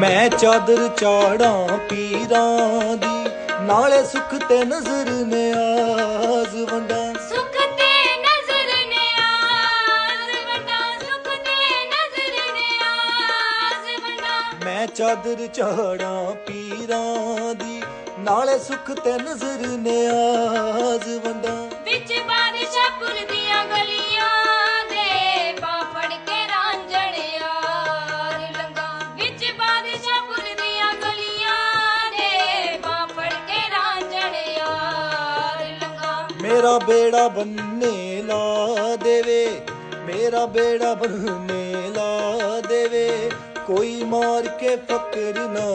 ਮੈਂ ਚਾਦਰ ਚਾੜਾਂ ਪੀਰਾਂ ਦੀ ਨਾਲੇ ਸੁਖ ਤੇ ਨਜ਼ਰ ਨਿਆਜ਼ ਵੰਡਾਂ। ਸੁਖ ਤੇ ਨਜ਼ਰ ਨਿਆਜ਼ ਵੰਡਾ ਸੁਖ ਤੇ ਨਜ਼ਰ ਨਿਆਜ਼ ਵੰਡਾ। ਮੈਂ ਚਾਦਰ ਚਾੜਾਂ ਪੀਰਾਂ ਦੀ ਨਾਲੇ ਸੁਖ ਤੇ ਨਜ਼ਰ ਨਿਆਜ਼ ਮੇਰਾ ਬੇੜਾ ਬੰਨੇ ਲਾ ਦੇਵੇ, ਮੇਰਾ ਬੇੜਾ ਬੰਨੇ ਲਾ ਦੇਵੇ, ਕੋਈ ਮਾਰ ਕੇ ਫਕਰ ਨਾ